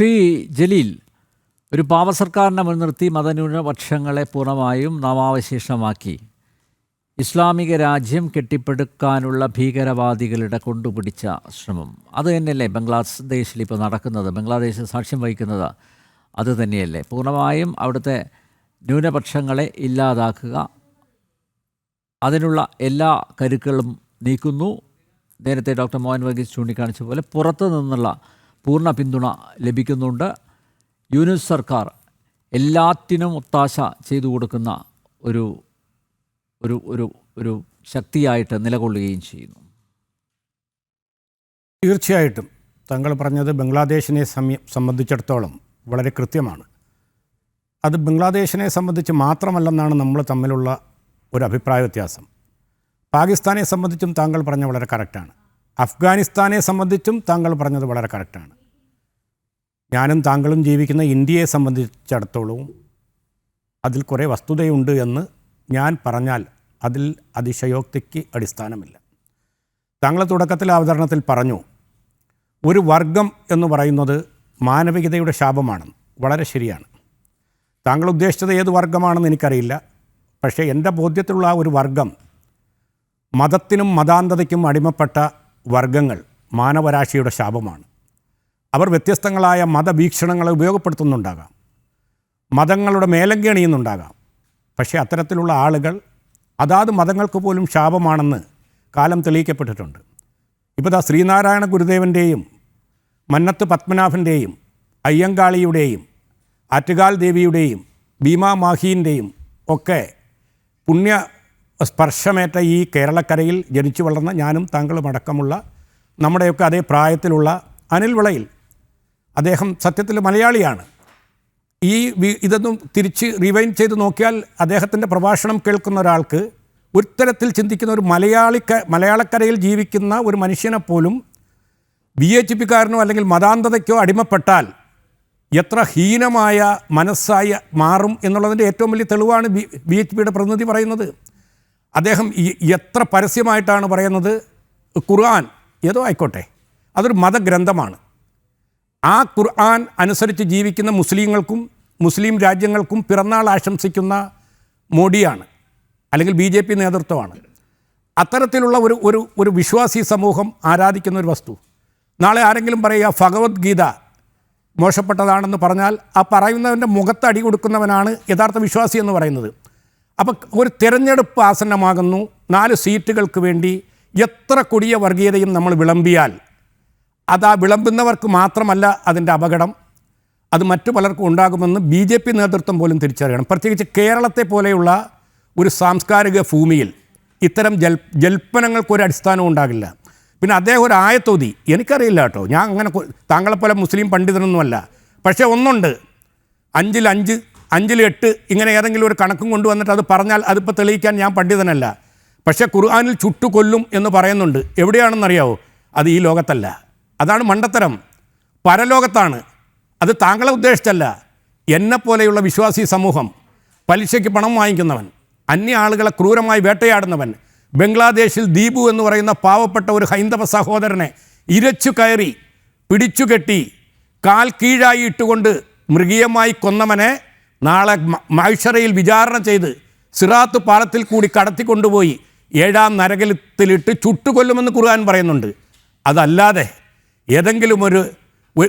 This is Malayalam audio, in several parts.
ശ്രീ ജലീൽ ഒരു പാവ സർക്കാരിനെ മുൻനിർത്തി മതന്യൂനപക്ഷങ്ങളെ പൂർണമായും നാമാവശേഷമാക്കി. ഇസ്ലാമിക രാജ്യം കെട്ടിപ്പടുക്കാനുള്ള ഭീകരവാദികളുടെ കൊണ്ടുപിടിച്ച ശ്രമം. അത് തന്നെയല്ലേ ബംഗ്ലാദേശിൽ ഇപ്പോൾ നടക്കുന്നത്? ബംഗ്ലാദേശ് സാക്ഷ്യം വഹിക്കുന്നത് അത് തന്നെയല്ലേ? പൂർണമായും അവിടുത്തെ ന്യൂനപക്ഷങ്ങളെ ഇല്ലാതാക്കുക. അതിനുള്ള എല്ലാ കരുക്കളും നീക്കുന്നു. നേരത്തെ ഡോക്ടർ മോഹൻ വർഗീസ് ചൂണ്ടിക്കാണിച്ച പോലെ പുറത്തു നിന്നുള്ള പൂർണ പിന്തുണ ലഭിക്കുന്നുണ്ട്. യൂനിസ് സർക്കാർ എല്ലാത്തിനും ഒത്താശ ചെയ്തു കൊടുക്കുന്ന ഒരു ഒരു ഒരു ഒരു ശക്തിയായിട്ട് നിലകൊള്ളുകയും ചെയ്യുന്നു. തീർച്ചയായിട്ടും താങ്കൾ പറഞ്ഞത് ബംഗ്ലാദേശിനെ സംബന്ധിച്ചിടത്തോളം വളരെ കൃത്യമാണ്. അത് ബംഗ്ലാദേശിനെ സംബന്ധിച്ച് മാത്രമല്ലെന്നാണ് നമ്മൾ തമ്മിലുള്ള ഒരു അഭിപ്രായ വ്യത്യാസം. പാകിസ്ഥാനെ സംബന്ധിച്ചും താങ്കൾ പറഞ്ഞത് വളരെ കറക്റ്റാണ്. അഫ്ഗാനിസ്ഥാനെ സംബന്ധിച്ചും താങ്കൾ പറഞ്ഞത് വളരെ കറക്റ്റാണ്. ഞാനും താങ്കളും ജീവിക്കുന്ന ഇന്ത്യയെ സംബന്ധിച്ചിടത്തോളവും അതിൽ കുറേ വസ്തുതയുണ്ട് എന്ന് ഞാൻ പറഞ്ഞാൽ അതിൽ അതിശയോക്തിക്ക് അടിസ്ഥാനമില്ല. താങ്കൾ തുടക്കത്തിൽ അവതരണത്തിൽ പറഞ്ഞു ഒരു വർഗം എന്ന് പറയുന്നത് മാനവികതയുടെ ശാപമാണ് വളരെ ശരിയാണ്. താങ്കൾ ഉദ്ദേശിച്ചത് ഏത് വർഗമാണെന്ന് എനിക്കറിയില്ല. പക്ഷേ എന്റെ ബോധ്യത്തിലുള്ള ഒരു വർഗം മതത്തിനും മതാന്തതയ്ക്കും അടിമപ്പെട്ട വർഗങ്ങൾ മാനവരാശിയുടെ ശാപമാണ്. അവർ വ്യത്യസ്തങ്ങളായ മതവീക്ഷണങ്ങളെ ഉപയോഗപ്പെടുത്തുന്നുണ്ടാകാം. മതങ്ങളുടെ മേലങ്കി അണിയുന്നുണ്ടാകാം. പക്ഷേ അത്തരത്തിലുള്ള ആളുകൾ അതാത് മതങ്ങൾക്ക് പോലും ശാപമാണെന്ന് കാലം തെളിയിക്കപ്പെട്ടിട്ടുണ്ട്. ഇപ്പോൾ ദാ ശ്രീനാരായണ ഗുരുദേവന്റെയും മന്നത്ത് പത്മനാഭന്റെയും അയ്യങ്കാളിയുടെയും ആറ്റുകാൽ ദേവിയുടെയും ഭീമാ മാഹീന്റെയും ഒക്കെ പുണ്യ സ്പർശമേറ്റ ഈ കേരളക്കരയിൽ ജനിച്ചു വളർന്ന ഞാനും താങ്കളും അടക്കമുള്ള നമ്മുടെയൊക്കെ അതേ പ്രായത്തിലുള്ള അനിൽ വിളയിൽ അദ്ദേഹം സത്യത്തിൽ മലയാളിയാണ്. ഈ വി- ഇതൊന്നും തിരിച്ച് റിവൈൻഡ് ചെയ്ത് നോക്കിയാൽ അദ്ദേഹത്തിന്റെ പ്രഭാഷണം കേൾക്കുന്ന ഒരാൾക്ക് ഒരു തരത്തിൽ ചിന്തിക്കുന്ന ഒരു മലയാളിക്ക മലയാളക്കരയിൽ ജീവിക്കുന്ന ഒരു മനുഷ്യനെ പോലും ബി എച്ച് പിക്കാരനോ അല്ലെങ്കിൽ മതാന്തതയ്ക്കോ അടിമപ്പെട്ടാൽ എത്ര ഹീനമായ മനസ്സായി മാറും എന്നുള്ളതിന്റെ ഏറ്റവും വലിയ തെളിവാണ് ബി ബി എച്ച് പിയുടെ പ്രതിനിധി പറയുന്നത്. അദ്ദേഹം എത്ര പരസ്യമായിട്ടാണ് പറയുന്നത്? ഖുർആൻ ഏതോ ആയിക്കോട്ടെ. അതൊരു മതഗ്രന്ഥമാണ്. ആ ഖുർആൻ അനുസരിച്ച് ജീവിക്കുന്ന മുസ്ലിങ്ങൾക്കും മുസ്ലിം രാജ്യങ്ങൾക്കും പിറന്നാൾ ആശംസിക്കുന്ന മോഡിയാണ് അല്ലെങ്കിൽ ബി ജെ പി നേതൃത്വമാണ്. അത്തരത്തിലുള്ള ഒരു ഒരു ഒരു വിശ്വാസി സമൂഹം ആരാധിക്കുന്ന ഒരു വസ്തു. നാളെ ആരെങ്കിലും പറയുക ഭഗവത്ഗീത മോശപ്പെട്ടതാണെന്ന് പറഞ്ഞാൽ ആ പറയുന്നവന്റെ മുഖത്ത് അടി കൊടുക്കുന്നവനാണ് യഥാർത്ഥ വിശ്വാസി എന്ന് പറയുന്നത്. അപ്പം ഒരു തിരഞ്ഞെടുപ്പ് ആസന്നമാകുന്നു നാല് സീറ്റുകൾക്ക് വേണ്ടി എത്ര കൊടിയ വർഗീയതയും നമ്മൾ വിളമ്പിയാൽ അത് ആ വിളമ്പുന്നവർക്ക് മാത്രമല്ല അതിന്റെ അപകടം. അത് മറ്റു പലർക്കും ഉണ്ടാകുമെന്ന് ബി ജെ പി നേതൃത്വം പോലും തിരിച്ചറിയണം. പ്രത്യേകിച്ച് കേരളത്തെ പോലെയുള്ള ഒരു സാംസ്കാരിക ഭൂമിയിൽ ഇത്തരം ജൽ ജൽപ്പനങ്ങൾക്കൊരു അടിസ്ഥാനവും ഉണ്ടാകില്ല. പിന്നെ അദ്ദേഹം ഒരു ആയത്തോതി. എനിക്കറിയില്ല കേട്ടോ. ഞാൻ അങ്ങനെ താങ്കളെപ്പോലെ മുസ്ലിം പണ്ഡിതനൊന്നുമല്ല. പക്ഷേ ഒന്നുണ്ട്. അഞ്ചിൽ അഞ്ച് അഞ്ചിൽ എട്ട് ഇങ്ങനെ ഏതെങ്കിലും ഒരു കണക്കും കൊണ്ടുവന്നിട്ട് അത് പറഞ്ഞാൽ അതിപ്പോൾ തെളിയിക്കാൻ ഞാൻ പണ്ഡിതനല്ല. പക്ഷേ ഖുർആാനിൽ ചുട്ടുകൊല്ലും എന്ന് പറയുന്നുണ്ട്. എവിടെയാണെന്നറിയാവോ? അത് ഈ ലോകത്തല്ല. അതാണ് മണ്ടത്തരം. പരലോകത്താണ്. അത് താങ്കളെ ഉദ്ദേശിച്ചല്ല. എന്നെപ്പോലെയുള്ള വിശ്വാസി സമൂഹം പലിശയ്ക്ക് പണം വാങ്ങിക്കുന്നവൻ അന്യ ആളുകളെ ക്രൂരമായി വേട്ടയാടുന്നവൻ ബംഗ്ലാദേശിൽ ദീപു എന്ന് പറയുന്ന പാവപ്പെട്ട ഒരു ഹൈന്ദവ സഹോദരനെ ഇരച്ചു കയറി പിടിച്ചുകെട്ടി കാൽ കീഴായി ഇട്ടുകൊണ്ട് മൃഗീയമായി കൊന്നവനെ നാളെ മ- മഹിഷറയിൽ വിചാരണ ചെയ്ത് സിറാത്ത് പാലത്തിൽ കൂടി കടത്തിക്കൊണ്ടുപോയി ഏഴാം നരകലത്തിലിട്ട് ചുട്ടുകൊല്ലുമെന്ന് ഖുർആൻ പറയുന്നുണ്ട്. അതല്ലാതെ ഏതെങ്കിലും ഒരു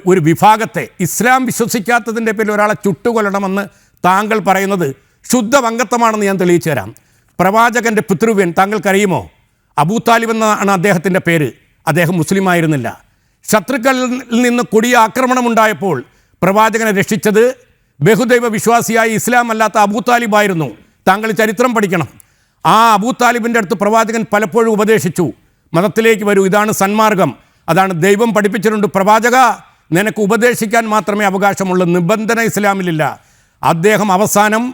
ഒരു വിഭാഗത്തെ ഇസ്ലാം വിശ്വസിക്കാത്തതിന്റെ പേരിൽ ഒരാളെ ചുട്ടുകൊല്ലണമെന്ന് താങ്കൾ പറയുന്നത് ശുദ്ധ വങ്കത്വമാണെന്ന് ഞാൻ തെളിയിച്ചു തരാം. പ്രവാചകന്റെ പിതൃവ്യൻ താങ്കൾക്കറിയുമോ? അബൂ താലിബ് എന്നാണ് അദ്ദേഹത്തിന്റെ പേര്. അദ്ദേഹം മുസ്ലിം ആയിരുന്നില്ല. ശത്രുക്കളിൽ നിന്ന് കൊടിയ ആക്രമണം ഉണ്ടായപ്പോൾ പ്രവാചകനെ രക്ഷിച്ചത് ബഹുദൈവ വിശ്വാസിയായ ഇസ്ലാം അല്ലാത്ത അബൂ താലിബായിരുന്നു താങ്കൾ ചരിത്രം പഠിക്കണം. ആ അബൂ താലിബിന്റെ അടുത്ത് പ്രവാചകൻ പലപ്പോഴും ഉപദേശിച്ചു. മതത്തിലേക്ക് വരൂ. ഇതാണ് സന്മാർഗം. അതാണ് ദൈവം പഠിപ്പിച്ചിട്ടുണ്ട്. പ്രവാചക നിനക്ക് ഉപദേശിക്കാൻ മാത്രമേ അവകാശമുള്ളൂ. നിബന്ധന ഇസ്ലാമിലില്ല. അദ്ദേഹം അവസാനം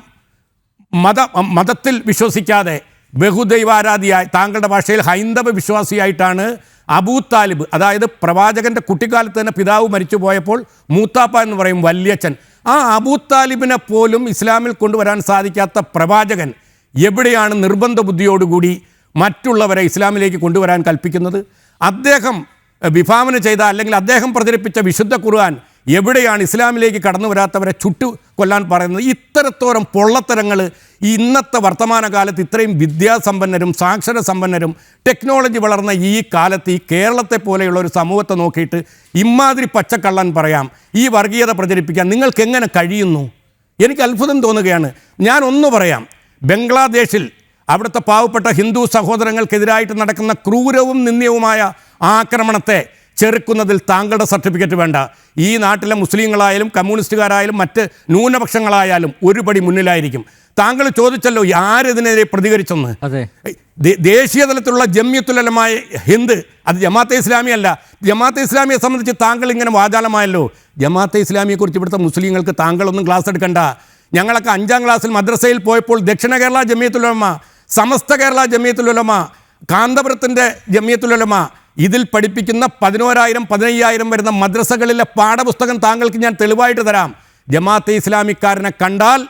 മത മതത്തിൽ വിശ്വസിക്കാതെ ബഹുദൈവാരാധിയായി താങ്കളുടെ ഭാഷയിൽ ഹൈന്ദവ വിശ്വാസിയായിട്ടാണ് അബൂ താലിബ് അതായത് പ്രവാചകന്റെ കുട്ടിക്കാലത്ത് തന്നെ പിതാവ് മരിച്ചു പോയപ്പോൾ മൂത്താപ്പ എന്ന് പറയും വല്യച്ഛൻ. ആ അബൂ താലിബിനെ പോലും ഇസ്ലാമിൽ കൊണ്ടുവരാൻ സാധിക്കാത്ത പ്രവാചകൻ എവിടെയാണ് നിർബന്ധ ബുദ്ധിയോടുകൂടി മറ്റുള്ളവരെ ഇസ്ലാമിലേക്ക് കൊണ്ടുവരാൻ കൽപ്പിക്കുന്നത്? അദ്ദേഹം വിഭാവന ചെയ്ത അല്ലെങ്കിൽ അദ്ദേഹം പ്രചരിപ്പിച്ച വിശുദ്ധ ഖുർആൻ എവിടെയാണ് ഇസ്ലാമിലേക്ക് കടന്നു വരാത്തവരെ ചുട്ടു കൊല്ലാൻ പറയുന്നത്? ഇത്തരത്തോരം പൊള്ളത്തരങ്ങൾ ഇന്നത്തെ വർത്തമാനകാലത്ത് ഇത്രയും വിദ്യാസമ്പന്നരും സാക്ഷര സമ്പന്നരും ടെക്നോളജി വളർന്ന ഈ കാലത്ത് ഈ കേരളത്തെ പോലെയുള്ള ഒരു സമൂഹത്തെ നോക്കിയിട്ട് ഇമാതിരി പച്ചക്കള്ളൻ പറയാം ഈ വർഗീയത പ്രചരിപ്പിക്കാൻ നിങ്ങൾക്ക് എങ്ങനെ കഴിയുന്നു? എനിക്ക് അത്ഭുതം തോന്നുകയാണ്. ഞാൻ ഒന്ന് പറയാം ബംഗ്ലാദേശിൽ അവിടുത്തെ പാവപ്പെട്ട ഹിന്ദു സഹോദരങ്ങൾക്കെതിരായിട്ട് നടക്കുന്ന ക്രൂരവും നിന്ദ്യവുമായ ആക്രമണത്തെ ചെറുക്കുന്നതിൽ താങ്കളുടെ സർട്ടിഫിക്കറ്റ് വേണ്ട. ഈ നാട്ടിലെ മുസ്ലിങ്ങളായാലും കമ്മ്യൂണിസ്റ്റുകാരായാലും മറ്റ് ന്യൂനപക്ഷങ്ങളായാലും ഒരുപടി മുന്നിലായിരിക്കും. താങ്കൾ ചോദിച്ചല്ലോ ആരിതിനെതിരെ പ്രതികരിച്ചെന്ന്? ദേശീയ തലത്തിലുള്ള ജമ്യത്തുലമായ ഹിന്ദ് അത് ജമാഅത്തെ ഇസ്ലാമി അല്ല. ജമാഅത്തെ ഇസ്ലാമിയെ സംബന്ധിച്ച് താങ്കൾ ഇങ്ങനെ വാചാലമായല്ലോ. ജമാഅത്തെ ഇസ്ലാമിയെക്കുറിച്ച് ഇവിടുത്തെ മുസ്ലിങ്ങൾക്ക് താങ്കളൊന്നും ക്ലാസ് എടുക്കണ്ട. ഞങ്ങളൊക്കെ അഞ്ചാം ക്ലാസ്സിൽ മദ്രസയിൽ പോയപ്പോൾ ദക്ഷിണ കേരള ജമിയത്തുലമ സമസ്ത കേരള ജമിയത്തുലമ കാന്തപുരത്തിന്റെ ജമിയത്തുലമ ഇതിൽ പഠിപ്പിക്കുന്ന പതിനോരായിരം പതിനയ്യായിരം വരുന്ന മദ്രസകളിലെ പാഠപുസ്തകം താങ്കൾക്ക് ഞാൻ തെളിവായിട്ട് തരാം. ജമാഅത്തെ ഇസ്ലാമിക്കാരനെ കണ്ടാൽ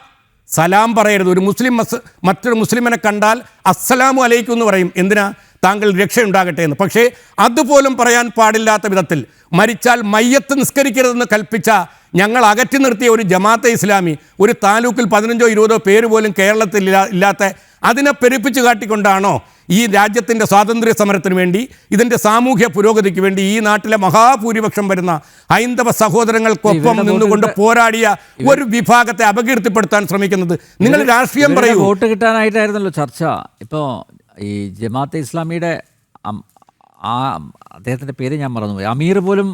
സലാം പറയരുത്. ഒരു മുസ്ലിം മസ് മറ്റൊരു മുസ്ലിമിനെ കണ്ടാൽ അസ്സലാമു അലൈക്കും എന്ന് പറയും. എന്തിനാ? താങ്കൾ രക്ഷയുണ്ടാകട്ടെ എന്ന്. പക്ഷേ അതുപോലും പറയാൻ പാടില്ലാത്ത വിധത്തിൽ മരിച്ചാൽ മയ്യത്ത് നിസ്കരിക്കരുതെന്ന് കൽപ്പിച്ച ഞങ്ങൾ അകറ്റി നിർത്തിയ ഒരു ജമാഅത്തെ ഇസ്ലാമി ഒരു താലൂക്കിൽ പതിനഞ്ചോ ഇരുപതോ പേര് പോലും കേരളത്തിൽ ഇല്ലാ- ഇല്ലാത്ത അതിനെ പെരുപ്പിച്ച് കാട്ടിക്കൊണ്ടാണോ ഈ രാജ്യത്തിന്റെ സ്വാതന്ത്ര്യ സമരത്തിന് വേണ്ടി ഇതിന്റെ സാമൂഹ്യ പുരോഗതിക്ക് വേണ്ടി ഈ നാട്ടിലെ മഹാഭൂരിപക്ഷം വരുന്ന ഹൈന്ദവ സഹോദരങ്ങൾക്കൊപ്പം നിന്നുകൊണ്ട് പോരാടിയ ഒരു വിഭാഗത്തെ അപകീർത്തിപ്പെടുത്താൻ ശ്രമിക്കുന്നത്. നിങ്ങൾ രാഷ്ട്രീയം പറയൂ. വോട്ട് കിട്ടാനായിട്ടായിരുന്നല്ലോ ചർച്ച. ഇപ്പോൾ ഈ ജമാഅത്തെ ഇസ്ലാമിയുടെ ആ അദ്ദേഹത്തിന്റെ പേര് ഞാൻ മറന്നുപോയി. അമീർ പോലും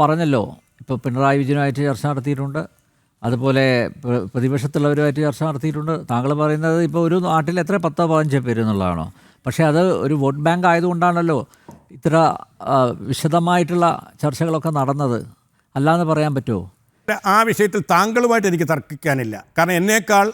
പറഞ്ഞല്ലോ. ഇപ്പോൾ പിണറായി വിജയനുമായിട്ട് ചർച്ച നടത്തിയിട്ടുണ്ട്. അതുപോലെ പ്ര- പ്രതിപക്ഷത്തുള്ളവരുമായിട്ട് ചർച്ച നടത്തിയിട്ടുണ്ട്. താങ്കൾ പറയുന്നത് ഇപ്പോൾ ഒരു നാട്ടിൽ എത്ര പത്തോ പതിനഞ്ചോ പേര് എന്നുള്ളതാണോ? പക്ഷേ അത് ഒരു വോട്ട് ബാങ്ക് ആയതുകൊണ്ടാണല്ലോ ഇത്ര വിശദമായിട്ടുള്ള ചർച്ചകളൊക്കെ നടന്നത്. അല്ലാന്ന് പറയാൻ പറ്റുമോ? ആ വിഷയത്തിൽ താങ്കളുമായിട്ട് എനിക്ക് തർക്കിക്കാനില്ല. കാരണം എന്നേക്കാൾ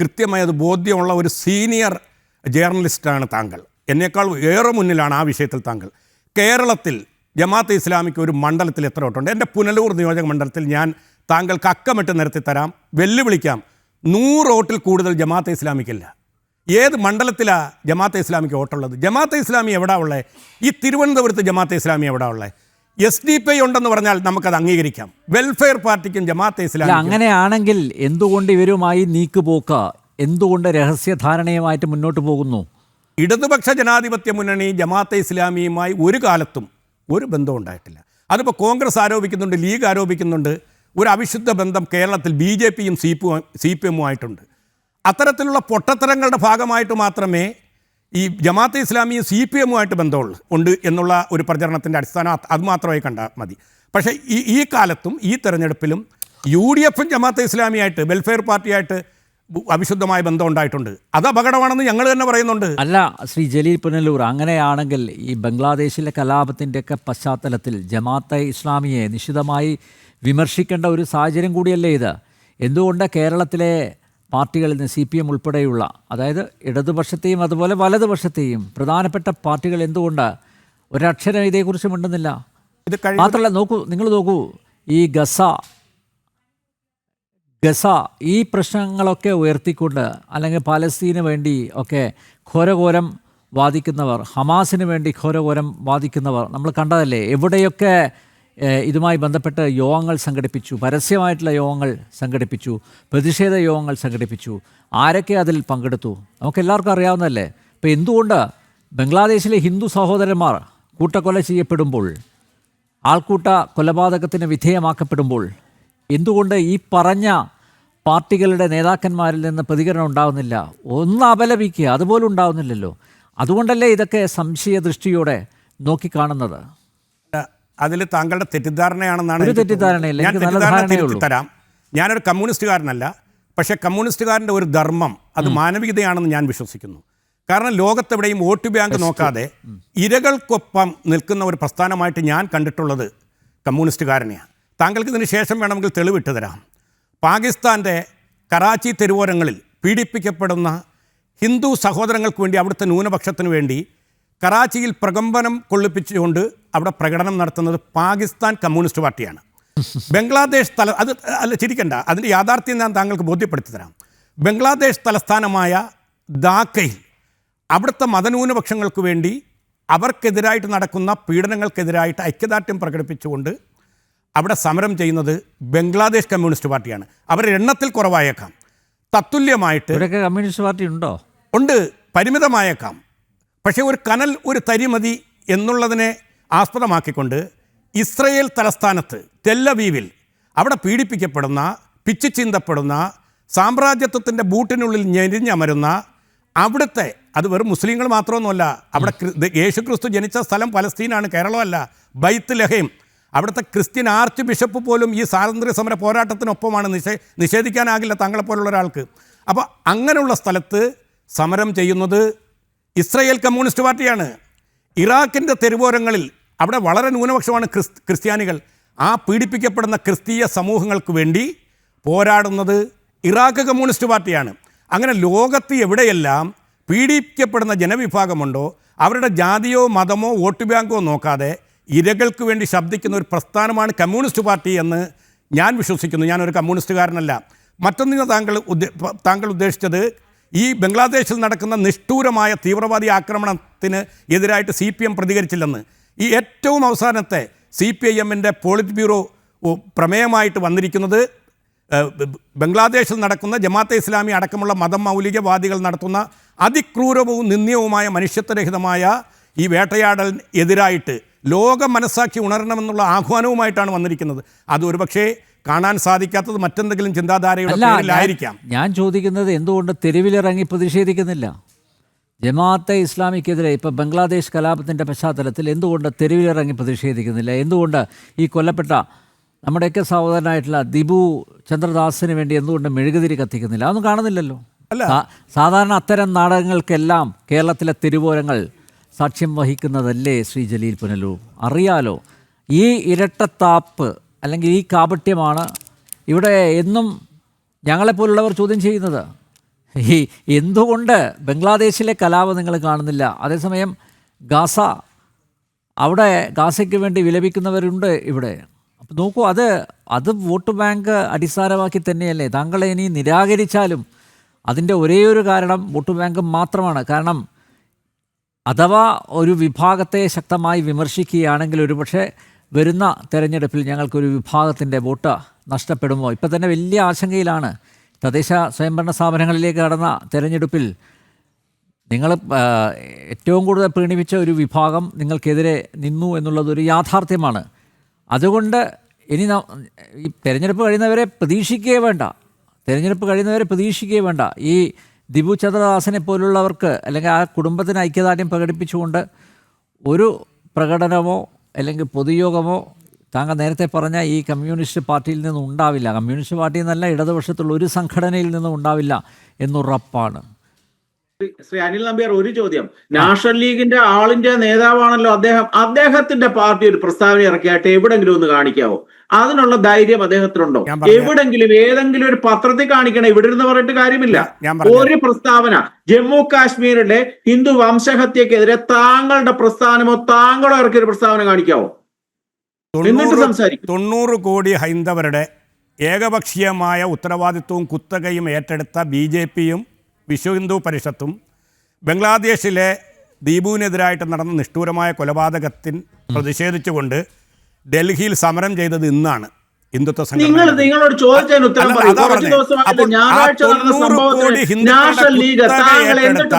കൃത്യമായി അത് ബോധ്യമുള്ള ഒരു സീനിയർ ജേർണലിസ്റ്റാണ് താങ്കൾ. എന്നേക്കാൾ ഏറെ മുന്നിലാണ് ആ വിഷയത്തിൽ താങ്കൾ. കേരളത്തിൽ ജമാഅത്ത് ഇസ്ലാമിക്ക് ഒരു മണ്ഡലത്തിൽ എത്ര വോട്ടുണ്ട്? എന്റെ പുനലൂർ നിയോജക മണ്ഡലത്തിൽ ഞാൻ താങ്കൾക്ക് അക്കമിട്ട് നിരത്തി തരാം വെല്ലുവിളിക്കാം. നൂറ് വോട്ടിൽ കൂടുതൽ ജമാഅത്തെ ഇസ്ലാമിക്കില്ല. ഏത് മണ്ഡലത്തിലാണ് ജമാഅത്തെ ഇസ്ലാമിക്ക് വോട്ടുള്ളത്? ജമാഅത്തെ ഇസ്ലാമി എവിടാ ഉള്ളത് ഈ തിരുവനന്തപുരത്ത് ജമാഅത്തെ ഇസ്ലാമി എവിടാ ഉള്ളത് എസ് ഡി പി ഉണ്ടെന്ന് പറഞ്ഞാൽ നമുക്കത് അംഗീകരിക്കാം. വെൽഫെയർ പാർട്ടിക്കും ജമാഅത്തെ ഇസ്ലാമി അങ്ങനെയാണെങ്കിൽ എന്തുകൊണ്ട് ഇവരുമായി നീക്കുപോക്ക? എന്തുകൊണ്ട് രഹസ്യധാരണയുമായിട്ട് മുന്നോട്ട് പോകുന്നു? ഇടതുപക്ഷ ജനാധിപത്യ മുന്നണി ജമാഅത്തെ ഇസ്ലാമിയുമായി ഒരു കാലത്തും ഒരു ബന്ധം ഉണ്ടായിട്ടില്ല. അതിപ്പോൾ കോൺഗ്രസ് ആരോപിക്കുന്നുണ്ട് ലീഗ് ആരോപിക്കുന്നുണ്ട്. ഒരു അവിശുദ്ധ ബന്ധം കേരളത്തിൽ ബി ജെ പിയും സി പി സി പി എമ്മുമായിട്ടുണ്ട്. അത്തരത്തിലുള്ള പൊട്ടത്തരങ്ങളുടെ ഭാഗമായിട്ട് മാത്രമേ ഈ ജമാഅത്തെ ഇസ്ലാമിയും സി പി എമ്മുമായിട്ട് ബന്ധമുള്ളൂ ഉണ്ട് എന്നുള്ള ഒരു പ്രചരണത്തിന്റെ അടിസ്ഥാനം അത് അത് മാത്രമായി കണ്ടാൽ മതി. പക്ഷേ ഈ ഈ കാലത്തും ഈ തെരഞ്ഞെടുപ്പിലും യു ഡി എഫും ജമാഅത്തെ ഇസ്ലാമിയായിട്ട് വെൽഫെയർ പാർട്ടിയായിട്ട് അവിശുദ്ധമായ ബന്ധം ഉണ്ടായിട്ടുണ്ട്. അത് അപകടമാണെന്ന് ഞങ്ങൾ തന്നെ പറയുന്നുണ്ട്. അല്ല ശ്രീ ജലീൽ പുനലൂർ അങ്ങനെയാണെങ്കിൽ ഈ ബംഗ്ലാദേശിലെ കലാപത്തിന്റെയൊക്കെ പശ്ചാത്തലത്തിൽ ജമാഅത്തെ ഇസ്ലാമിയെ നിശിതമായി വിമർശിക്കേണ്ട ഒരു സാഹചര്യം കൂടിയല്ലേ ഇത്? എന്തുകൊണ്ട് കേരളത്തിലെ പാർട്ടികളിൽ നിന്ന് സി പി എം ഉൾപ്പെടെയുള്ള അതായത് ഇടതുപക്ഷത്തെയും അതുപോലെ വലതുപക്ഷത്തെയും പ്രധാനപ്പെട്ട പാർട്ടികൾ എന്തുകൊണ്ട് ഒരക്ഷരം ഇതേക്കുറിച്ച് മിണ്ടുന്നില്ല? ഇത് മാത്രമല്ല നോക്കൂ നിങ്ങൾ നോക്കൂ ഈ ഗസ ഗസ ഈ പ്രശ്നങ്ങളൊക്കെ ഉയർത്തിക്കൊണ്ട് അല്ലെങ്കിൽ പാലസ്തീന് വേണ്ടി ഒക്കെ ഘോരഘോരം വാദിക്കുന്നവർ ഹമാസിന് വേണ്ടി ഘോരഘോരം വാദിക്കുന്നവർ നമ്മൾ കണ്ടതല്ലേ എവിടെയൊക്കെ ഇതുമായി ബന്ധപ്പെട്ട് യോഗങ്ങൾ സംഘടിപ്പിച്ചു. പരസ്യമായിട്ടുള്ള യോഗങ്ങൾ സംഘടിപ്പിച്ചു. പ്രതിഷേധ യോഗങ്ങൾ സംഘടിപ്പിച്ചു. ആരൊക്കെ അതിൽ പങ്കെടുത്തു? നമുക്കെല്ലാവർക്കും അറിയാവുന്നതല്ലേ? ഇപ്പോൾ എന്തുകൊണ്ട് ബംഗ്ലാദേശിലെ ഹിന്ദു സഹോദരന്മാർ കൂട്ടക്കൊല ചെയ്യപ്പെടുമ്പോൾ ആൾക്കൂട്ട കൊലപാതകത്തിന് വിധേയമാക്കപ്പെടുമ്പോൾ എന്തുകൊണ്ട് ഈ പറഞ്ഞ പാർട്ടികളുടെ നേതാക്കന്മാരിൽ നിന്ന് പ്രതികരണം ഉണ്ടാകുന്നില്ല ഒന്ന് അപലപിക്കുക അതുപോലും ഉണ്ടാകുന്നില്ലല്ലോ അതുകൊണ്ടല്ലേ ഇതൊക്കെ സംശയ ദൃഷ്ടിയോടെ നോക്കിക്കാണുന്നത്? അതിൽ താങ്കളുടെ തെറ്റിദ്ധാരണയാണെന്നാണ് തെറ്റിദ്ധാരണയില്ല. ഞാൻ തെറ്റിദ്ധാരണ തിരുത്തി. തരാം ഞാനൊരു കമ്മ്യൂണിസ്റ്റുകാരനല്ല. പക്ഷേ കമ്മ്യൂണിസ്റ്റുകാരന്റെ ഒരു ധർമ്മം അത് മാനവികതയാണെന്ന് ഞാൻ വിശ്വസിക്കുന്നു. കാരണം ലോകത്തെവിടെയും വോട്ട് ബാങ്ക് നോക്കാതെ ഇരകൾക്കൊപ്പം നിൽക്കുന്ന ഒരു പ്രസ്ഥാനമായിട്ട് ഞാൻ കണ്ടിട്ടുള്ളത് കമ്മ്യൂണിസ്റ്റുകാരനെയാണ്. താങ്കൾക്ക് ഇതിന് ശേഷം വേണമെങ്കിൽ തെളിവിട്ട് തരാം. പാകിസ്ഥാന്റെ കറാച്ചി തെരുവോരങ്ങളിൽ പീഡിപ്പിക്കപ്പെടുന്ന ഹിന്ദു സഹോദരങ്ങൾക്ക് വേണ്ടി അവിടുത്തെ ന്യൂനപക്ഷത്തിന് വേണ്ടി കറാച്ചിയിൽ പ്രകമ്പനം കൊള്ളിപ്പിച്ചുകൊണ്ട് അവിടെ പ്രകടനം നടത്തുന്നത് പാകിസ്ഥാൻ കമ്മ്യൂണിസ്റ്റ് പാർട്ടിയാണ്. ബംഗ്ലാദേശ് തല അത് അല്ല ചിരിക്കണ്ട. അതിന്റെ യാഥാർത്ഥ്യം ഞാൻ താങ്കൾക്ക് ബോധ്യപ്പെടുത്തി തരാം. ബംഗ്ലാദേശ് തലസ്ഥാനമായ ധാക്കയിൽ അവിടുത്തെ മതന്യൂനപക്ഷങ്ങൾക്ക് വേണ്ടി അവർക്കെതിരായിട്ട് നടക്കുന്ന പീഡനങ്ങൾക്കെതിരായിട്ട് ഐക്യദാർഢ്യം പ്രകടിപ്പിച്ചുകൊണ്ട് അവിടെ സമരം ചെയ്യുന്നത് ബംഗ്ലാദേശ് കമ്മ്യൂണിസ്റ്റ് പാർട്ടിയാണ്. അവരുടെ എണ്ണത്തിൽ കുറവായേക്കാം. തത്തുല്യമായിട്ട് കമ്മ്യൂണിസ്റ്റ് പാർട്ടി ഉണ്ടോ? ഉണ്ട്. പരിമിതമായേക്കാം. പക്ഷേ ഒരു കനൽ ഒരു തരിമതി എന്നുള്ളതിനെ ആസ്പദമാക്കിക്കൊണ്ട് ഇസ്രയേൽ തലസ്ഥാനത്ത് തെല്ലവീവിൽ അവിടെ പീഡിപ്പിക്കപ്പെടുന്ന പിച്ചു ചീന്തപ്പെടുന്ന സാമ്രാജ്യത്വത്തിന്റെ ബൂട്ടിനുള്ളിൽ ഞെരിഞ്ഞമരുന്ന അവിടുത്തെ അത് വെറും മുസ്ലിങ്ങൾ മാത്രമൊന്നുമല്ല അവിടെ യേശു ക്രിസ്തു യേശുക്രിസ്തു ജനിച്ച സ്ഥലം പലസ്തീനാണ് കേരളമല്ല ബൈത്ത് ലഹയും അവിടുത്തെ ക്രിസ്ത്യൻ ആർച്ച് ബിഷപ്പ് പോലും ഈ സ്വാതന്ത്ര്യ സമര പോരാട്ടത്തിനൊപ്പമാണ് നിഷേ നിഷേധിക്കാനാകില്ല താങ്കളെപ്പോലുള്ള ഒരാൾക്ക്. അപ്പോൾ അങ്ങനെയുള്ള സ്ഥലത്ത് സമരം ചെയ്യുന്നത് ഇസ്രയേൽ കമ്മ്യൂണിസ്റ്റ് പാർട്ടിയാണ്. ഇറാഖിന്റെ തെരുവോരങ്ങളിൽ അവിടെ വളരെ ന്യൂനപക്ഷമാണ് ക്രിസ് ക്രിസ്ത്യാനികൾ. ആ പീഡിപ്പിക്കപ്പെടുന്ന ക്രിസ്തീയ സമൂഹങ്ങൾക്ക് വേണ്ടി പോരാടുന്നത് ഇറാഖ് കമ്മ്യൂണിസ്റ്റ് പാർട്ടിയാണ്. അങ്ങനെ ലോകത്ത് എവിടെയെല്ലാം പീഡിപ്പിക്കപ്പെടുന്ന ജനവിഭാഗമുണ്ടോ അവരുടെ ജാതിയോ മതമോ വോട്ട് ബാങ്കോ നോക്കാതെ ഇരകൾക്ക് വേണ്ടി ശബ്ദിക്കുന്ന ഒരു പ്രസ്ഥാനമാണ് കമ്മ്യൂണിസ്റ്റ് പാർട്ടി എന്ന് ഞാൻ വിശ്വസിക്കുന്നു. ഞാനൊരു കമ്മ്യൂണിസ്റ്റുകാരനല്ല. മറ്റൊന്നിന് താങ്കൾ താങ്കൾ ഉദ്ദേശിച്ചത് ഈ ബംഗ്ലാദേശിൽ നടക്കുന്ന നിഷ്ഠൂരമായ തീവ്രവാദി ആക്രമണത്തിന് എതിരായിട്ട് സി പി എം പ്രതികരിച്ചില്ലെന്ന്. ഈ ഏറ്റവും അവസാനത്തെ സി പി ഐ എമ്മിന്റെ പോളിറ്റ് ബ്യൂറോ പ്രമേയമായിട്ട് വന്നിരിക്കുന്നത് ബംഗ്ലാദേശിൽ നടക്കുന്ന ജമാഅത്തെ ഇസ്ലാമി അടക്കമുള്ള മതം മൗലികവാദികൾ നടത്തുന്ന അതിക്രൂരവും നിന്ദ്യവുമായ മനുഷ്യത്വരഹിതമായ ഈ വേട്ടയാടലിന് എതിരായിട്ട് ലോക മനസ്സാക്ഷി ഉണരണമെന്നുള്ള ആഹ്വാനവുമായിട്ടാണ് വന്നിരിക്കുന്നത്. അത് ഒരുപക്ഷേ കാണാൻ സാധിക്കാത്തത് മറ്റെന്തെങ്കിലും ചിന്താധാരയുടെ ഞാൻ- പേരിലായിരിക്കാം ഞാൻ ചോദിക്കുന്നത് എന്തുകൊണ്ട് തെരുവിലിറങ്ങി പ്രതിഷേധിക്കുന്നില്ല? ജമാഅത്തെ ഇസ്ലാമിക്കെതിരെ ഇപ്പോൾ ബംഗ്ലാദേശ് കലാപത്തിന്റെ പശ്ചാത്തലത്തിൽ എന്തുകൊണ്ട് തെരുവിലിറങ്ങി പ്രതിഷേധിക്കുന്നില്ല? എന്തുകൊണ്ട് ഈ കൊല്ലപ്പെട്ട നമ്മുടെയൊക്കെ സഹോദരനായിട്ടുള്ള ദിബു ചന്ദ്രദാസിന് വേണ്ടി എന്തുകൊണ്ട് മെഴുകുതിരി കത്തിക്കുന്നില്ല? അതൊന്നും കാണുന്നില്ലല്ലോ. അല്ല. സാധാരണ അത്തരം നാടകങ്ങൾക്കെല്ലാം കേരളത്തിലെ തിരുവോരങ്ങൾ സാക്ഷ്യം വഹിക്കുന്നതല്ലേ ശ്രീ ജലീൽ പുനലൂർ? അറിയാലോ ഈ ഇരട്ടത്താപ്പ് അല്ലെങ്കിൽ ഈ കാപട്യമാണ് ഇവിടെ എന്നും ഞങ്ങളെപ്പോലുള്ളവർ ചോദ്യം ചെയ്യുന്നത്. ഈ എന്തുകൊണ്ട് ബംഗ്ലാദേശിലെ കലാപം നിങ്ങൾ കാണുന്നില്ല? അതേസമയം ഗാസ അവിടെ ഗാസയ്ക്ക് വേണ്ടി വിലപിക്കുന്നവരുണ്ട് ഇവിടെ. അപ്പോൾ നോക്കൂ അത് അത് വോട്ട് ബാങ്ക് അടിസ്ഥാനമാക്കി തന്നെയല്ലേ? താങ്കളെ ഇനി നിരാകരിച്ചാലും അതിന്റെ ഒരേ ഒരു കാരണം വോട്ട് ബാങ്ക് മാത്രമാണ്. കാരണം അഥവാ ഒരു വിഭാഗത്തെ ശക്തമായി വിമർശിക്കുകയാണെങ്കിൽ ഒരുപക്ഷെ വരുന്ന തെരഞ്ഞെടുപ്പിൽ ഞങ്ങൾക്കൊരു വിഭാഗത്തിന്റെ വോട്ട് നഷ്ടപ്പെടുമോ? ഇപ്പം തന്നെ വലിയ ആശങ്കയിലാണ്. തദ്ദേശ സ്വയംഭരണ സ്ഥാപനങ്ങളിലേക്ക് നടന്ന തെരഞ്ഞെടുപ്പിൽ നിങ്ങൾ ഏറ്റവും കൂടുതൽ പ്രീണിപ്പിച്ച ഒരു വിഭാഗം നിങ്ങൾക്കെതിരെ നിന്നു എന്നുള്ളത് ഒരു യാഥാർത്ഥ്യമാണ്. അതുകൊണ്ട് ഇനി ഈ തെരഞ്ഞെടുപ്പ് കഴിയുന്നവരെ പ്രതീക്ഷിക്കുകയേ വേണ്ട. തെരഞ്ഞെടുപ്പ് കഴിയുന്നവരെ പ്രതീക്ഷിക്കുകയേ വേണ്ട. ഈ ദിബു ചന്ദ്രദാസനെ പോലുള്ളവർക്ക് അല്ലെങ്കിൽ ആ കുടുംബത്തിന് ഐക്യദാർഢ്യം പ്രകടിപ്പിച്ചുകൊണ്ട് ഒരു പ്രകടനമോ അല്ലെങ്കിൽ പൊതുയോഗമോ താങ്കൾ നേരത്തെ പറഞ്ഞ ഈ കമ്മ്യൂണിസ്റ്റ് പാർട്ടിയിൽ നിന്നും ഉണ്ടാവില്ല. കമ്മ്യൂണിസ്റ്റ് പാർട്ടിയിൽ നിന്നല്ല ഇടതുപക്ഷത്തുള്ള ഒരു സംഘടനയിൽ നിന്നും ഉണ്ടാവില്ല എന്നുറപ്പാണ്. ശ്രീ- അനിൽ നമ്പ്യാർ ഒരു ചോദ്യം. നാഷണൽ ലീഗിന്റെ ആളിന്റെ ഇന്ത്യ നേതാവാണല്ലോ അദ്ദേഹം. അദ്ദേഹത്തിന്റെ പാർട്ടി ഒരു പ്രസ്താവന ഇറക്കിയായിട്ട് എവിടെങ്കിലും ഒന്ന് കാണിക്കാവോ? അതിനുള്ള ധൈര്യം അദ്ദേഹത്തിനുണ്ടോ? എവിടെങ്കിലും ഏതെങ്കിലും ഒരു പത്രത്തിൽ കാണിക്കണം? ഇവിടെ ഇരുന്ന് പറഞ്ഞിട്ട് കാര്യമില്ല. ഒരു പ്രസ്താവന. ജമ്മു കാശ്മീരിലെ ഹിന്ദു വംശഹത്യക്കെതിരെ താങ്കളുടെ പ്രസ്ഥാനമോ താങ്കളോ ഇറക്കിയ ഒരു പ്രസ്താവന കാണിക്കാവോ? എന്നിട്ട് സംസാരിക്കും. തൊണ്ണൂറ് കോടി ഹൈന്ദവരുടെ ഏകപക്ഷീയമായ ഉത്തരവാദിത്വവും കുത്തകയും ഏറ്റെടുത്ത ബി ജെ പിയും വിശ്വ ഹിന്ദു പരിഷത്തും ബംഗ്ലാദേശിലെ ദീപുവിനെതിരായിട്ട് നടന്ന നിഷ്ഠൂരമായ കൊലപാതകത്തിൽ പ്രതിഷേധിച്ചുകൊണ്ട് ഡൽഹിയിൽ സമരം ചെയ്തത് ഇന്നാണ്. ഹിന്ദുത്വ നിങ്ങൾ നിങ്ങളോട് ചോദിച്ചതിന് ഉത്തരം അല്ല, അതാ കുറച്ച് പറഞ്ഞേ. ദിവസമായിട്ട് അപ്പോൾ ആ ഞായറാഴ്ച നടന്ന 90 കോടി സംഭവത്തിൽ ഹിന്ദുക്കളുടെ നാഷണൽ ലീഗ് കുത്തക താങ്കൾ എന്നിട്ട് ഏറ്റെടുത്ത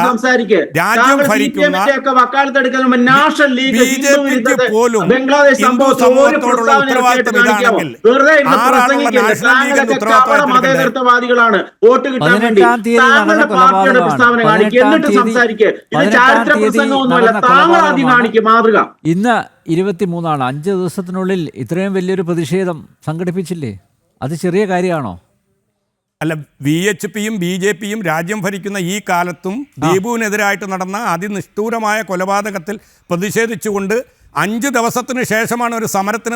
രാജ്യം ഭരിക്കുന്ന നാഷണൽ ലീഗ് പോലും ബംഗ്ലാദേശ് ഉത്തരവാദിത്തം ഇതാണെങ്കിൽ മതേതരത്വവാദികളാണ് വോട്ട് കിട്ടാൻ വേണ്ടി താങ്കളുടെ പാർട്ടിയുടെ പ്രസ്താവന കാണിക്കുക എന്നിട്ട് സംസാരിക്കുക ഇത് ചാരിത്ര പ്രസംഗമൊന്നുമല്ല. താങ്കൾ ആദ്യം കാണിക്കുക മാതൃക. ഇന്ന് ഇരുപത്തിമൂന്നാണ്. അഞ്ച് ദിവസത്തിനുള്ളിൽ ഇത്രയും വലിയൊരു പ്രതിഷേധം സംഘടിപ്പിച്ചില്ലേ? അത് ചെറിയ കാര്യമാണോ? അല്ല വി എച്ച് പിയും ബി ജെ പിയും രാജ്യം ഭരിക്കുന്ന ഈ കാലത്തും ദീപുവിനെതിരായിട്ട് നടന്ന അതിനിഷ്ഠൂരമായ കൊലപാതകത്തിൽ പ്രതിഷേധിച്ചുകൊണ്ട് അഞ്ച് ദിവസത്തിന് ശേഷമാണ് ഒരു സമരത്തിന്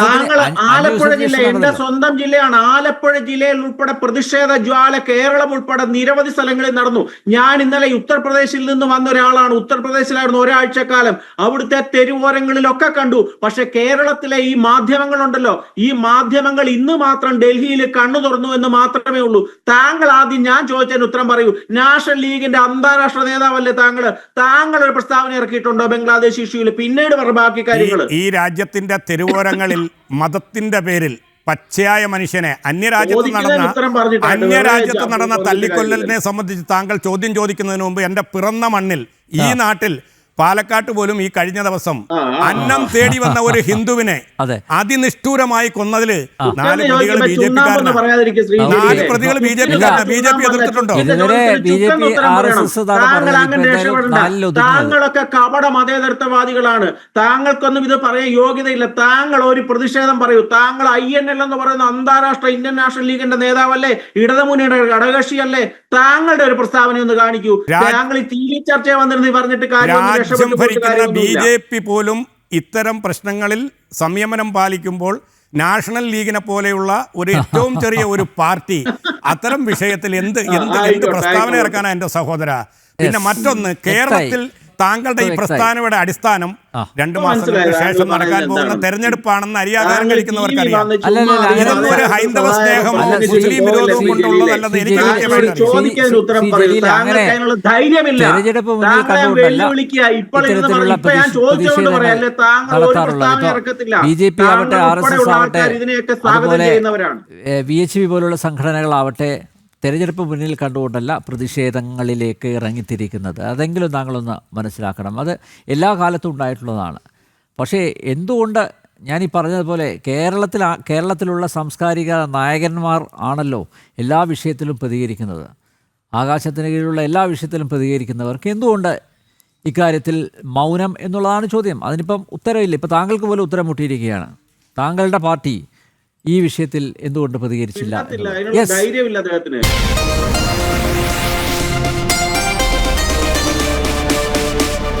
താങ്കൾ ആലപ്പുഴ ജില്ല എന്റെ സ്വന്തം ജില്ലയാണ്. ആലപ്പുഴ ജില്ലയിൽ ഉൾപ്പെടെ പ്രതിഷേധ ജ്വാല കേരളം ഉൾപ്പെടെ നിരവധി സ്ഥലങ്ങളിൽ നടന്നു. ഞാൻ ഇന്നലെ ഉത്തർപ്രദേശിൽ നിന്ന് വന്ന ഒരാളാണ്. ഉത്തർപ്രദേശിലായിരുന്നു ഒരാഴ്ചക്കാലം. അവിടുത്തെ തെരുവോരങ്ങളിലൊക്കെ കണ്ടു. പക്ഷെ കേരളത്തിലെ ഈ മാധ്യമങ്ങളുണ്ടല്ലോ. ഈ മാധ്യമങ്ങൾ ഇന്ന് മാത്രം ഡൽഹിയിൽ കണ്ണു തുറന്നു എന്ന് മാത്രമേ ഉള്ളൂ. താങ്കൾ ആദ്യം ഞാൻ ചോദിച്ചതിന് ഉത്തരം പറയൂ. നാഷണൽ ലീഗിന്റെ അന്താരാഷ്ട്ര നേതാവല്ലേ താങ്കൾ താങ്കൾ ഒരു പ്രസ്താവന ഇറക്കിയിട്ടുണ്ടോ? ബംഗ്ലാദേശ് ഇഷ്യൂ വിഷയമില്ല പിന്നീട് പറ ബാക്കി കാര്യങ്ങൾ ഈ- രാജ്യത്തിന്റെ തെരുവോരങ്ങളിൽ മതത്തിന്റെ പേരിൽ പച്ചയായ മനുഷ്യനെ അന്യരാജ്യത്ത് നടന്ന. അന്യരാജ്യത്ത് നടന്ന തല്ലിക്കൊല്ലലിനെ സംബന്ധിച്ച് താങ്കൾ ചോദ്യം ചോദിക്കുന്നതിന് മുമ്പ് എന്റെ പിറന്ന മണ്ണിൽ ഈ നാട്ടിൽ പാലക്കാട്ട് പോലും ഈ കഴിഞ്ഞ ദിവസം അന്നം തേടി വന്ന ഒരു ഹിന്ദുവിനെ അതെ. അതിനിഷ്ഠൂരമായി കൊന്നതിൽ നാല് പ്രതികൾ ബി ജെ പി നാല് പ്രതികൾ B J P. B J P എതിർത്തിട്ടുണ്ടോ. താങ്കളൊക്കെ കപട മതേതരത്വവാദികളാണ്. താങ്കൾക്കൊന്നും ഇത് പറയാൻ യോഗ്യതയില്ല. താങ്കൾ ഒരു പ്രതിഷേധം പറയൂ. താങ്കൾ ഐ എൻ എൽ എന്ന് പറയുന്ന അന്താരാഷ്ട്ര ഇന്ത്യൻ നാഷണൽ ലീഗിന്റെ നേതാവല്ലേ? ഇടതുമുന്നണിയുടെ ഘടകകക്ഷിയല്ലേ? താങ്കളുടെ ഒരു പ്രസ്താവന ഒന്ന് കാണിക്കൂ താങ്കൾ ഈ ടി വി ചർച്ച വന്നിരുന്നു പറഞ്ഞിട്ട് കാര്യമൊന്നും രാജ്യം ഭരിക്കുന്ന ബി. ജെ പി പോലും ഇത്തരം പ്രശ്നങ്ങളിൽ സംയമനം പാലിക്കുമ്പോൾ നാഷണൽ ലീഗിനെ പോലെയുള്ള ഒരു ഏറ്റവും ചെറിയ ഒരു പാർട്ടി അത്തരം വിഷയത്തിൽ എന്ത് എന്ത് എന്ത് പ്രസ്താവന ഇറക്കാനാണ് ഇറക്കാനാ എന്റെ സഹോദര? പിന്നെ മറ്റൊന്ന് കേരളത്തിൽ താങ്കളുടെ ഈ. പ്രസ്ഥാനയുടെ അടിസ്ഥാനം. രണ്ടു മാസത്തിന് മാസങ്ങൾക്ക് ശേഷം നടക്കാൻ പോകുന്ന? തെരഞ്ഞെടുപ്പാണെന്ന് അരിയാകാരം കഴിക്കുന്നവർക്ക് അറിയാം ഇതൊന്നും ഒരു ഹൈന്ദവ സ്നേഹമോ മുസ്ലിം വിരോധം വിരോധവും കൊണ്ടുള്ളതല്ലെന്ന് എനിക്ക് ബി ജെ പി ആവട്ടെ ആർ എസ് എസ് ആവട്ടെ ഇതിനെയൊക്കെ സ്വാഗതം അതുപോലെ ചെയ്യുന്നവരാണ്. വി എച്ച് പി പോലുള്ള സംഘടനകളാവട്ടെ തെരഞ്ഞെടുപ്പ് മുന്നിൽ കണ്ടുകൊണ്ടല്ല പ്രതിഷേധങ്ങളിലേക്ക് ഇറങ്ങിത്തിരിക്കുന്നത്. അതെങ്കിലും താങ്കളൊന്ന് മനസ്സിലാക്കണം. അത് എല്ലാ കാലത്തും ഉണ്ടായിട്ടുള്ളതാണ്. പക്ഷേ എന്തുകൊണ്ട് ഞാൻ ഈ പറഞ്ഞതുപോലെ കേരളത്തിൽ കേരളത്തിലുള്ള സാംസ്കാരിക നായകന്മാർ ആണല്ലോ എല്ലാ വിഷയത്തിലും പ്രതികരിക്കുന്നത്? ആകാശത്തിന് കീഴിലുള്ള എല്ലാ വിഷയത്തിലും പ്രതികരിക്കുന്നവർക്ക് എന്തുകൊണ്ട് ഇക്കാര്യത്തിൽ മൗനം എന്നുള്ളതാണ് ചോദ്യം? അതിനിപ്പം ഉത്തരവില്ല. ഇപ്പം താങ്കൾക്ക് പോലും ഉത്തരം മുട്ടിയിരിക്കുകയാണ്. താങ്കളുടെ പാർട്ടി ഈ വിഷയത്തിൽ എന്തുകൊണ്ട് പ്രതികരിച്ചില്ല. ധൈര്യമില്ല അദ്ദേഹത്തിന്